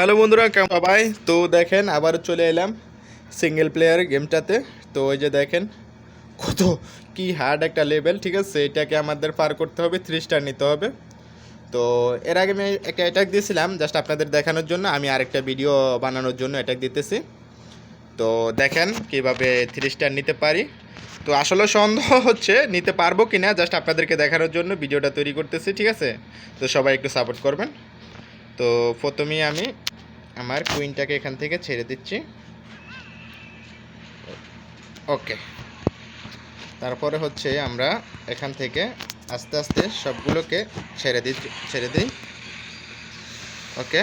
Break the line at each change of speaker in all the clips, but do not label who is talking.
Hello বন্ধুরা, কেমন সবাই? তো দেখেন, আবার চলে এলাম সিঙ্গেল প্লেয়ার গেমটাতে তো ওই যে দেখেন, কত কি হার্ড একটা লেভেল ঠিক আছে? এটাকে আমাদের পার করতে হবে থ্রি স্টার নিতে হবে। তো এর আগে আমি একটা অ্যাটাক দিয়েছিলাম জাস্ট আপনাদের দেখানোর জন্য, আমি আরেকটা ভিডিও বানানোর জন্য অ্যাটাক দিতেছি। তো দেখেন কীভাবে থ্রি স্টার নিতে পারি। তো আসলে সন্দেহ হচ্ছে, নিতে পারব কি না জাস্ট আপনাদেরকে দেখানোর জন্য ভিডিওটা তৈরি করতেছি, ঠিক আছে? তো সবাই একটু সাপোর্ট করবেন। তো প্রথমেই আমি আমার কুইনটাকে এখান থেকে ছেড়ে দিচ্ছি। ওকে তারপরে হচ্ছে আমরা এখান থেকে আস্তে আস্তে সবগুলোকে ছেড়ে দিই ছেড়ে দিই। ওকে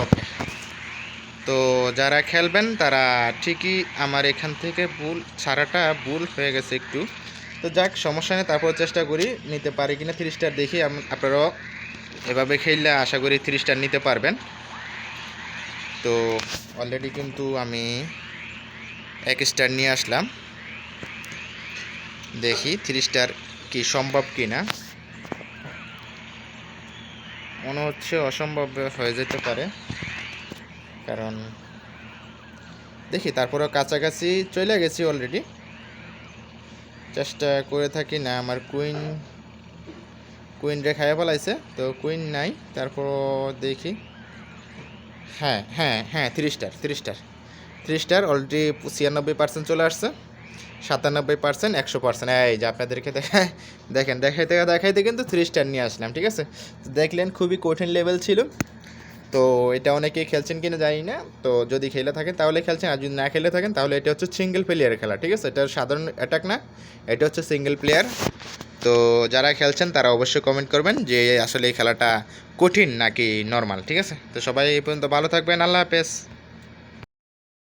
ওকে তো যারা খেলবেন, তারা ঠিকই আমার এখান থেকে ভুল ছাড়াটা ভুল হয়ে গেছে একটু। তো যাক, সমস্যা নেই, তারপর চেষ্টা করি নিতে পারি কিনা থ্রি স্টার দেখি আপনারাও এভাবে খেললে আশা করি থ্রি স্টার নিতে পারবেন। তো অলরেডি কিন্তু আমি এক স্টার নিয়ে আসলাম। দেখি থ্রি স্টার কি সম্ভব কি না মনে হচ্ছে অসম্ভব হয়ে যেতে পারে। কারণ দেখি, তারপরেও কাছাকাছি চলে গেছি অলরেডি চেষ্টা করে থাকি না, আমার কুইন কুইন রে খাইয়া তো কুইন নাই তারপর দেখি। হ্যাঁ হ্যাঁ হ্যাঁ three star three star three star already ছিয়ানব্বই পার্সেন্ট চলে আসছে, সাতানব্বই পার্সেন্ট একশো পার্সেন্ট এই যে আপনাদেরকে দেখায় দেখেন, দেখাইতে দেখাইতে কিন্তু থ্রি স্টার নিয়ে আসলাম, ঠিক আছে? দেখলেন, খুবই কঠিন লেভেল ছিল। তো এটা অনেকেই খেলছেন কিনা জানি না। তো যদি খেলে থাকেন তাহলে খেলছেন, আর যদি না খেলে থাকেন তাহলে এটা হচ্ছে সিঙ্গেল প্লেয়ারের খেলা, ঠিক আছে? এটা সাধারণ অ্যাটাক না, এটা হচ্ছে সিঙ্গেল প্লেয়ার তো যারা খেলছেন তারা অবশ্যই কমেন্ট করবেন যে আসলে এই খেলাটা কঠিন নাকি নর্মাল ঠিক আছে? তো সবাই এই পর্যন্ত ভালো থাকবেন, আল্লাহ হাফেজ।